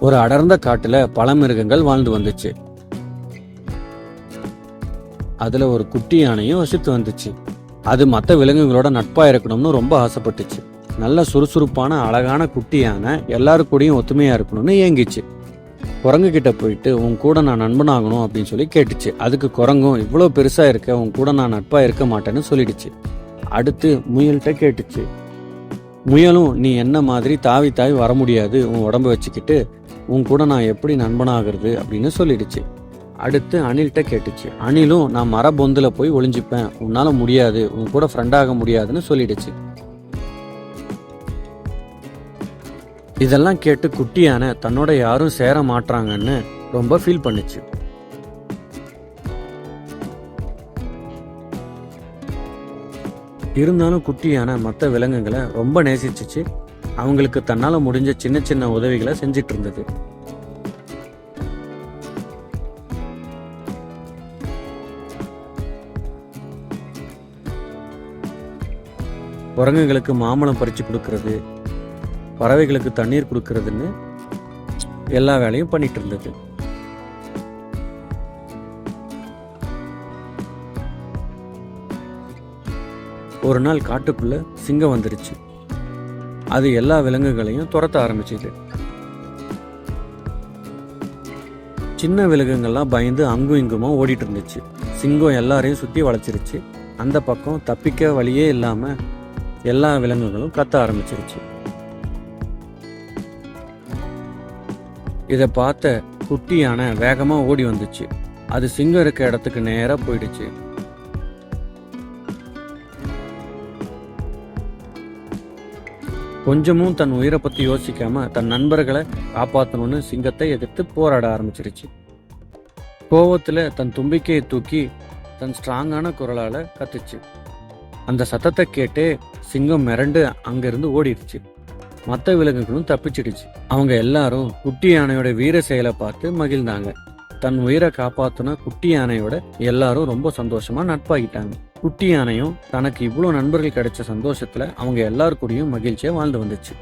ஒரு அடர்ந்த காட்டுல பல மிருகங்கள் வாழ்ந்து வந்துச்சு. அதுல ஒரு குட்டி யானையும் வசித்து வந்துச்சு. அது மற்ற விலங்குகளோட நட்பா இருக்கணும்னு ரொம்ப ஆசைப்பட்டுச்சு. நல்ல சுறுசுறுப்பான அழகான குட்டி யானை எல்லாரு கூடயும் ஒத்துமையா இருக்கணும்னு ஏங்கிச்சு. குரங்கு கிட்ட போயிட்டு உன் கூட நான் நண்பனாகணும் அப்படின்னு சொல்லி கேட்டுச்சு. அதுக்கு குரங்கும் இவ்வளோ பெருசா இருக்க உன் கூட நான் நட்பா இருக்க மாட்டேன்னு சொல்லிடுச்சு. அடுத்து முயல்கிட்ட கேட்டுச்சு. முயலும் நீ என்ன மாதிரி தாவி தாவி வர முடியாது உன் உடம்ப வச்சுக்கிட்டு உன் கூட நான் எப்படி நண்பனாகிறது அப்படின்னு சொல்லிடுச்சு. அடுத்து அனில்கிட்ட கேட்டுச்சு. அணிலும் நான் மர போய் ஒளிஞ்சுப்பேன். உன்னால முடியாது. உன் கூட ஃப்ரெண்டாக முடியாதுன்னு சொல்லிடுச்சு. இதெல்லாம் கேட்டு குட்டியான தன்னோட யாரும் சேர மாட்றாங்கன்னு ரொம்ப ஃபீல் பண்ணுச்சு. இருந்தாலும் குட்டியான மற்ற விலங்குகளை ரொம்ப நேசிச்சுச்சு. அவங்களுக்கு தன்னால் முடிஞ்ச சின்ன சின்ன உதவிகளை செஞ்சிட்டு இருந்தது. குரங்குகளுக்கு மாம்பழம் பறித்து கொடுக்கறது பறவைகளுக்கு தண்ணீர் கொடுக்கறதுன்னு எல்லா வேலையும் பண்ணிட்டு இருந்தது. ஒரு நாள் காட்டுக்குள்ள சிங்கம் வந்துருச்சு. அது எல்லா விலங்குகளையும் துரத்த ஆரம்பிச்சிது. சின்ன விலங்குகள்லாம் பயந்து அங்கும் இங்குமா ஓடிட்டு இருந்துச்சு. சிங்கம் எல்லாரையும் சுற்றி வளைச்சிருச்சு அந்த பக்கம் தப்பிக்க வழியே இல்லாமல் எல்லா விலங்குகளும் கத்த ஆரம்பிச்சிருச்சு. இதை பார்த்த குட்டி யானை ஓடி வந்துச்சு. அது சிங்கம் இருக்க இடத்துக்கு நேராக போயிடுச்சு. கொஞ்சமும் தன் உயிரை பத்தி யோசிக்காம தன் நண்பர்களை காப்பாத்தணும்னு சிங்கத்தை எதிர்த்து போராட ஆரம்பிச்சிருச்சு. கோவத்துல தன் தும்பிக்கையை தூக்கி தன் ஸ்ட்ராங்கான குரலால கத்துச்சு. அந்த சத்தத்தை கேட்டு சிங்கம் மிரண்டு அங்கிருந்து ஓடிடுச்சு. மற்ற விலங்குகளும் தப்பிச்சிடுச்சு. அவங்க எல்லாரும் குட்டி யானையோட வீர செயலை பார்த்து மகிழ்ந்தாங்க. தன் உயிரை காப்பாத்தின குட்டி யானையோட எல்லாரும் ரொம்ப சந்தோஷமா நட்பாகிட்டாங்க. குட்டி யானையும் தனக்கு இவ்வளோ நண்பர்கள் கிடைச்ச சந்தோஷத்துல அவங்க எல்லாருக்கூடியும் மகிழ்ச்சியா வாழ்ந்து வந்துச்சு.